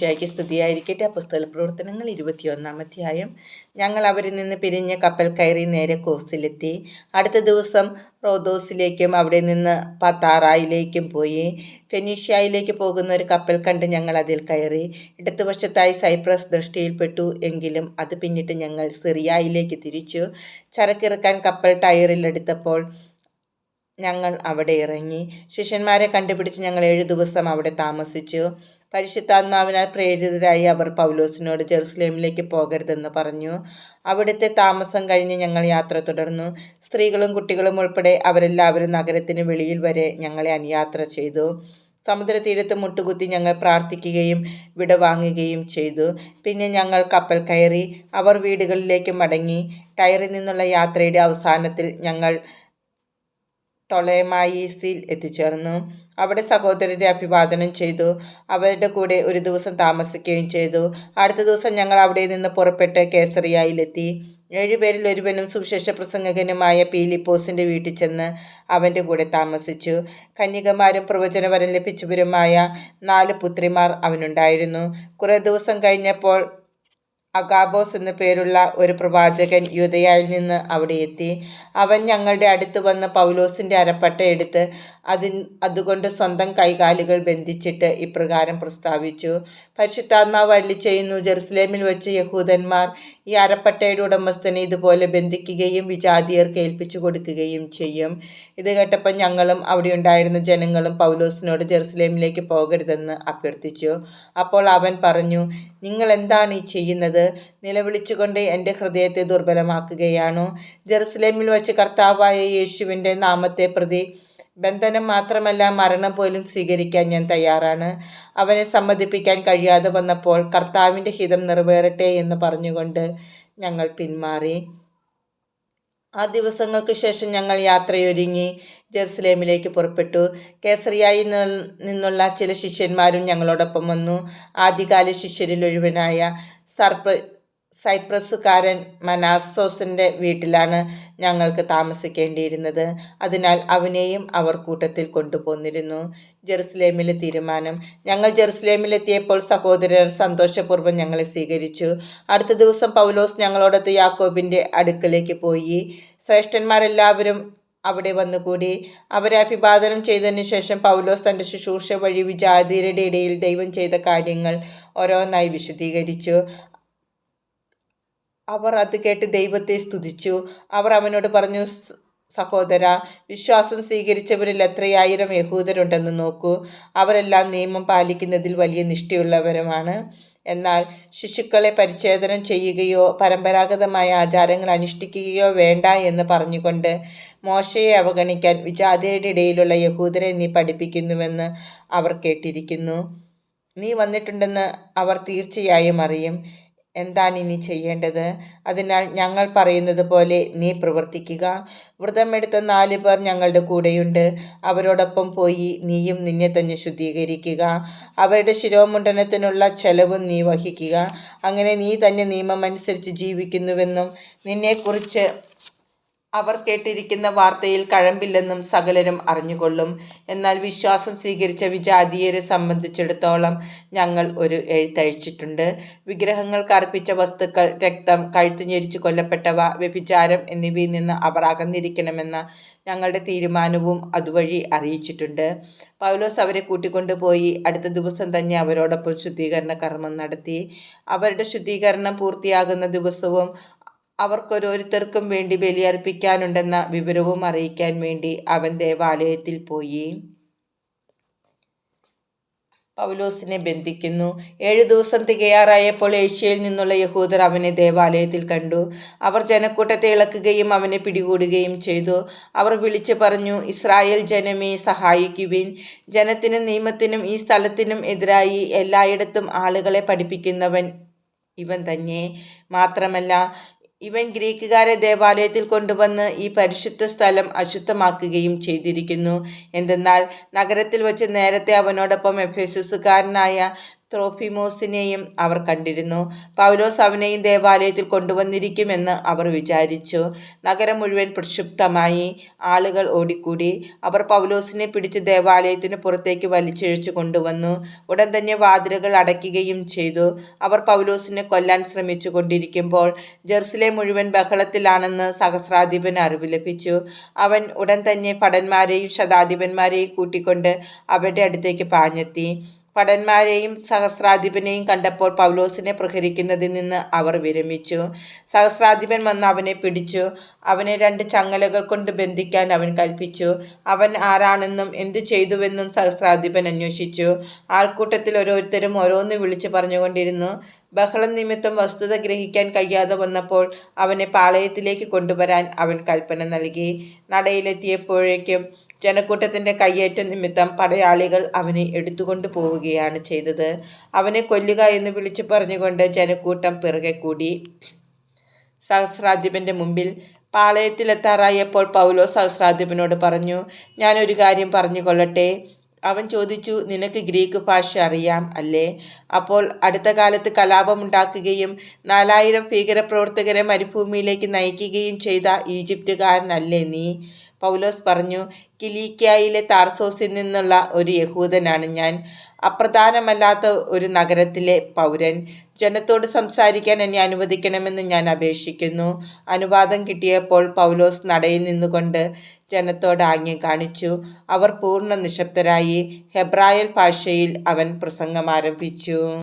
ഈശോമിശിഹായ്ക്ക് സ്തുതിയായിരിക്കട്ടെ. അപ്പസ്തല പ്രവർത്തനങ്ങൾ ഇരുപത്തിയൊന്നാം അധ്യായം. ഞങ്ങൾ അവരിൽ നിന്ന് പിരിഞ്ഞ് കപ്പൽ കയറി നേരെ കോസിലെത്തി. അടുത്ത ദിവസം റോദോസിലേക്കും അവിടെ നിന്ന് പത്താറായിലേക്കും പോയി. ഫെനീഷ്യയിലേക്ക് പോകുന്ന ഒരു കപ്പൽ കണ്ട് ഞങ്ങൾ അതിൽ കയറി. ഇടതുവശത്തായി സൈപ്രസ് ദൃഷ്ടിയിൽപ്പെട്ടു എങ്കിലും അത് പിന്നിട്ട് ഞങ്ങൾ സിറിയായിലേക്ക് തിരിച്ചു. ചരക്കിറക്കാൻ കപ്പൽ ടയറിലെടുത്തപ്പോൾ ഞങ്ങൾ അവിടെ ഇറങ്ങി. ശിഷ്യന്മാരെ കണ്ടുപിടിച്ച് ഞങ്ങൾ ഏഴു ദിവസം അവിടെ താമസിച്ചു. പരിശുദ്ധാത്മാവിനാൽ പ്രേരിതരായി അവർ പൗലോസിനോട് ജെറുസലേമിലേക്ക് പോകരുതെന്ന് പറഞ്ഞു. അവിടുത്തെ താമസം കഴിഞ്ഞ് ഞങ്ങൾ യാത്ര തുടർന്നു. സ്ത്രീകളും കുട്ടികളും ഉൾപ്പെടെ അവരെല്ലാവരും നഗരത്തിന് വെളിയിൽ വരെ ഞങ്ങളെ അനുയാത്ര ചെയ്തു. സമുദ്രതീരത്ത് മുട്ടുകുത്തി ഞങ്ങൾ പ്രാർത്ഥിക്കുകയും വിടവാങ്ങുകയും ചെയ്തു. പിന്നെ ഞങ്ങൾ കപ്പൽ കയറി അവർ വീടുകളിലേക്ക് മടങ്ങി. ടയറിൽ നിന്നുള്ള യാത്രയുടെ അവസാനത്തിൽ ഞങ്ങൾ ടൊളേമായീസിൽ എത്തിച്ചേർന്നു. അവിടെ സഹോദരരെ അഭിവാദനം ചെയ്തു. അവരുടെ കൂടെ ഒരു ദിവസം താമസിക്കുകയും ചെയ്തു. അടുത്ത ദിവസം ഞങ്ങൾ അവിടെ നിന്ന് പുറപ്പെട്ട് കേസറിയായിലെത്തി. ഏഴുപേരിൽ ഒരുവനും സുവിശേഷ പ്രസംഗകനുമായ പീലിപ്പോസിന്റെ വീട്ടിൽ ചെന്ന് അവന്റെ കൂടെ താമസിച്ചു. കന്യകമാരും പ്രവചനവരം ലഭിച്ചവരുമായ നാല് പുത്രിമാർ അവനുണ്ടായിരുന്നു. കുറേ ദിവസം കഴിഞ്ഞപ്പോൾ അഗാബോസ് എന്നു പേരുള്ള ഒരു പ്രവാചകൻ യൂദയായിൽ നിന്ന് അവിടെ എത്തി. അവൻ ഞങ്ങളുടെ അടുത്ത് വന്ന് പൗലോസിന്റെ അരപ്പട്ട എടുത്ത് അതിൻ അതുകൊണ്ട് സ്വന്തം കൈകാലുകൾ ബന്ധിച്ചിട്ട് ഇപ്രകാരം പ്രസ്താവിച്ചു. പരിശുദ്ധാത്മാവ് അല്ലി ചെയ്യുന്നു ജെറുസലേമിൽ വെച്ച് യഹൂദന്മാർ ഈ അരപ്പട്ടയുടെ ഉടമസ്ഥനെ ഇതുപോലെ ബന്ധിക്കുകയും വിജാതിയർക്ക് ഏൽപ്പിച്ചു കൊടുക്കുകയും ചെയ്യും. ഇത് കേട്ടപ്പോൾ ഞങ്ങളും അവിടെ ഉണ്ടായിരുന്ന ജനങ്ങളും പൗലോസിനോട് ജെറുസലേമിലേക്ക് പോകരുതെന്ന് അഭ്യർത്ഥിച്ചു. അപ്പോൾ അവൻ പറഞ്ഞു നിങ്ങൾ എന്താണ് ഈ ചെയ്യുന്നത്? നിലവിളിച്ചുകൊണ്ട് എന്റെ ഹൃദയത്തെ ദുർബലമാക്കുകയാണു. ജെറുസലേമിൽ വച്ച് കർത്താവായ യേശുവിന്റെ നാമത്തെ പ്രതി ബന്ധനം മാത്രമല്ല മരണം പോലും സ്വീകരിക്കാൻ ഞാൻ തയ്യാറാണ്. അവനെ സമ്മതിപ്പിക്കാൻ കഴിയാതെ വന്നപ്പോൾ കർത്താവിന്റെ ഹിതം നിറവേറട്ടെ എന്ന് പറഞ്ഞുകൊണ്ട് ഞങ്ങൾ പിന്മാറി. ആ ദിവസങ്ങൾക്ക് ശേഷം ഞങ്ങൾ യാത്രയൊരുങ്ങി ജെറുസലേമിലേക്ക് പുറപ്പെട്ടു. കേസറിയായി നിന്നുള്ള ചില ശിഷ്യന്മാരും ഞങ്ങളോടൊപ്പം വന്നു. ആദ്യകാല ശിഷ്യരിൽ ഒരുവനായ സർപ്പ സൈപ്രസുകാരൻ മനാസ്തോസിന്റെ വീട്ടിലാണ് ഞങ്ങൾക്ക് താമസിക്കേണ്ടിയിരുന്നത്. അതിനാൽ അവനെയും അവർ കൂട്ടത്തിൽ കൊണ്ടുപോന്നിരുന്നു. ജെറുസലേമിലെ തീരുമാനം. ഞങ്ങൾ ജെറുസലേമിലെത്തിയപ്പോൾ സഹോദരർ സന്തോഷപൂർവം ഞങ്ങളെ സ്വീകരിച്ചു. അടുത്ത ദിവസം പൗലോസ് ഞങ്ങളോടൊത്ത് യാക്കോബിന്റെ അടുക്കലേക്ക് പോയി. ശ്രേഷ്ഠന്മാരെല്ലാവരും അവിടെ വന്നുകൂടി. അവരെ അഭിവാദനം ചെയ്തതിനു ശേഷം പൗലോസ് തന്റെ ശുശ്രൂഷ വഴി വിജാതിയുടെ ഇടയിൽ ദൈവം ചെയ്ത കാര്യങ്ങൾ ഓരോന്നായി വിശദീകരിച്ചു. അവർ അത് കേട്ട് ദൈവത്തെ സ്തുതിച്ചു. അവർ അവനോട് പറഞ്ഞു സഹോദര വിശ്വാസം സ്വീകരിച്ചവരിൽ എത്രയായിരം യഹൂദരുണ്ടെന്ന് നോക്കൂ. അവരെല്ലാം നിയമം പാലിക്കുന്നതിൽ വലിയ നിഷ്ഠയുള്ളവരുമാണ്. എന്നാൽ ശിശുക്കളെ പരിച്ഛേദനം ചെയ്യുകയോ പരമ്പരാഗതമായ ആചാരങ്ങൾ അനുഷ്ഠിക്കുകയോ വേണ്ട എന്ന് പറഞ്ഞുകൊണ്ട് മോശയെ അവഗണിക്കാൻ വിജാതിയുടെ ഇടയിലുള്ള യഹൂദരെ നീ പഠിപ്പിക്കുന്നുവെന്ന് അവർ കേട്ടിരിക്കുന്നു. നീ വന്നിട്ടുണ്ടെന്ന് അവർ തീർച്ചയായും അറിയും. എന്താണ് ഇനി ചെയ്യേണ്ടത്? അതിനാൽ ഞങ്ങൾ പറയുന്നത് പോലെ നീ പ്രവർത്തിക്കുക. വ്രതമെടുത്ത നാല് പേർ ഞങ്ങളുടെ കൂടെയുണ്ട്. അവരോടൊപ്പം പോയി നീയും നിന്നെ തന്നെ ശുദ്ധീകരിക്കുക. അവരുടെ ശിരോമുണ്ടനത്തിനുള്ള ചെലവും നീ വഹിക്കുക. അങ്ങനെ നീ തന്നെ നിയമമനുസരിച്ച് ജീവിക്കുന്നുവെന്നും നിന്നെക്കുറിച്ച് അവർ കേട്ടിരിക്കുന്ന വാർത്തയിൽ കഴമ്പില്ലെന്നും സകലരും അറിഞ്ഞുകൊള്ളും. എന്നാൽ വിശ്വാസം സ്വീകരിച്ച വിജാതീയരെ സംബന്ധിച്ചിടത്തോളം ഞങ്ങൾ ഒരു എഴുത്തഴിച്ചിട്ടുണ്ട് വിഗ്രഹങ്ങൾക്ക് അർപ്പിച്ച വസ്തുക്കൾ രക്തം കഴുത്ത് ഞെരിച്ചു കൊല്ലപ്പെട്ടവ വ്യഭിചാരം എന്നിവയിൽ നിന്ന് അവർ അകന്നിരിക്കണമെന്ന ഞങ്ങളുടെ തീരുമാനവും അതുവഴി അറിയിച്ചിട്ടുണ്ട്. പൗലോസ് അവരെ കൂട്ടിക്കൊണ്ടുപോയി അടുത്ത ദിവസം തന്നെ അവരോടൊപ്പം ശുദ്ധീകരണ കർമ്മം നടത്തി. അവരുടെ ശുദ്ധീകരണം പൂർത്തിയാകുന്ന ദിവസവും അവർക്കൊരോരുത്തർക്കും വേണ്ടി ബലിയർപ്പിക്കാനുണ്ടെന്ന വിവരവും അറിയിക്കാൻ വേണ്ടി അവൻ ദേവാലയത്തിൽ പോയി. പൗലോസിനെ ബന്ധിക്കുന്നു. ഏഴു ദിവസം തികയാറായപ്പോൾ ഏഷ്യയിൽ നിന്നുള്ള യഹൂദർ അവനെ ദേവാലയത്തിൽ കണ്ടു. അവർ ജനക്കൂട്ടത്തെ ഇളക്കുകയും അവനെ പിടികൂടുകയും ചെയ്തു. അവർ വിളിച്ചു പറഞ്ഞു ഇസ്രായേൽ ജനമേ സഹായിക്കുവിൻ. ജനത്തിനും നിയമത്തിനും ഈ സ്ഥലത്തിനും എതിരായി എല്ലായിടത്തും ആളുകളെ പഠിപ്പിക്കുന്നവൻ ഇവൻ തന്നെ. മാത്രമല്ല ഇവൻ ഗ്രീക്കുകാരെ ദേവാലയത്തിൽ കൊണ്ടുവന്ന് ഈ പരിശുദ്ധ സ്ഥലം അശുദ്ധമാക്കുകയും ചെയ്തിരിക്കുന്നു. എന്തെന്നാൽ നഗരത്തിൽ വച്ച് നേരത്തെ അവനോടൊപ്പം എഫേസുസുകാരനായ ത്രോഫിമോസിനെയും അവർ കണ്ടിരുന്നു. പൗലോസ് അവനെയും ദേവാലയത്തിൽ കൊണ്ടുവന്നിരിക്കുമെന്ന് അവർ വിചാരിച്ചു. നഗരം മുഴുവൻ പ്രക്ഷുബ്ധമായി. ആളുകൾ ഓടിക്കൂടി. അവർ പൗലോസിനെ പിടിച്ച് ദേവാലയത്തിന് പുറത്തേക്ക് വലിച്ചിഴച്ചു കൊണ്ടുവന്നു. ഉടൻ തന്നെ വാതിലുകൾ അടയ്ക്കുകയും ചെയ്തു. അവർ പൗലോസിനെ കൊല്ലാൻ ശ്രമിച്ചു കൊണ്ടിരിക്കുമ്പോൾ ജെർസിലെ മുഴുവൻ ബഹളത്തിലാണെന്ന് സഹസ്രാധിപൻ അറിവ് ലഭിച്ചു. അവൻ ഉടൻ തന്നെ ഭടന്മാരെയും ശതാധിപന്മാരെയും കൂട്ടിക്കൊണ്ട് അവരുടെ അടുത്തേക്ക് പാഞ്ഞെത്തി. ഭടന്മാരെയും സഹസ്രാധിപനെയും കണ്ടപ്പോൾ പൗലോസിനെ പ്രഹരിക്കുന്നതിൽ നിന്ന് അവർ വിരമിച്ചു. സഹസ്രാധിപൻ വന്ന് അവനെ പിടിച്ചു. അവനെ രണ്ട് ചങ്ങലകൾ കൊണ്ട് ബന്ധിക്കാൻ അവൻ കൽപ്പിച്ചു. അവൻ ആരാണെന്നും എന്തു ചെയ്തുവെന്നും സഹസ്രാധിപൻ അന്വേഷിച്ചു. ആൾക്കൂട്ടത്തിൽ ഓരോരുത്തരും ഓരോന്ന് വിളിച്ചു പറഞ്ഞുകൊണ്ടിരുന്നു. ബഹളം നിമിത്തം വസ്തുത ഗ്രഹിക്കാൻ കഴിയാതെ വന്നപ്പോൾ അവനെ പാളയത്തിലേക്ക് കൊണ്ടുവരാൻ അവൻ കൽപ്പന നൽകി. നടയിലെത്തിയപ്പോഴേക്കും ജനക്കൂട്ടത്തിന്റെ കയ്യേറ്റ നിമിത്തം പടയാളികൾ അവനെ എടുത്തുകൊണ്ടു പോവുകയാണ് ചെയ്തത്. അവനെ കൊല്ലുക എന്ന് വിളിച്ചു പറഞ്ഞുകൊണ്ട് ജനക്കൂട്ടം പിറകെ കൂടി. സഹസ്രാധിപന്റെ മുമ്പിൽ പാളയത്തിലെത്താറായപ്പോൾ പൗലോ സഹസ്രാധിപനോട് പറഞ്ഞു ഞാനൊരു കാര്യം പറഞ്ഞു കൊള്ളട്ടെ അവൻ ചോദിച്ചു നിനക്ക് ഗ്രീക്ക് ഭാഷ അറിയാം അല്ലേ? അപ്പോൾ അടുത്ത കാലത്ത് കലാപമുണ്ടാക്കുകയും നാലായിരം ഭീകരപ്രവർത്തകരെ മരുഭൂമിയിലേക്ക് നയിക്കുകയും ചെയ്ത ഈജിപ്തുകാരനല്ലേ നീ? പൗലോസ് പറഞ്ഞു കിലീക്കായിലെ താർസോസിൽ നിന്നുള്ള ഒരു യഹൂദനാണ് ഞാൻ. അപ്രധാനമല്ലാത്ത ഒരു നഗരത്തിലെ പൗരൻ. ജനത്തോട് സംസാരിക്കാൻ എന്നെ അനുവദിക്കണമെന്ന് ഞാൻ അപേക്ഷിക്കുന്നു. അനുവാദം കിട്ടിയപ്പോൾ പൗലോസ് നടയിൽ നിന്നുകൊണ്ട് ജനത്തോട് ആംഗ്യം കാണിച്ചു. അവർ പൂർണ നിശബ്ദരായി. ഹെബ്രായൽ ഭാഷയിൽ അവൻ പ്രസംഗം ആരംഭിച്ചു.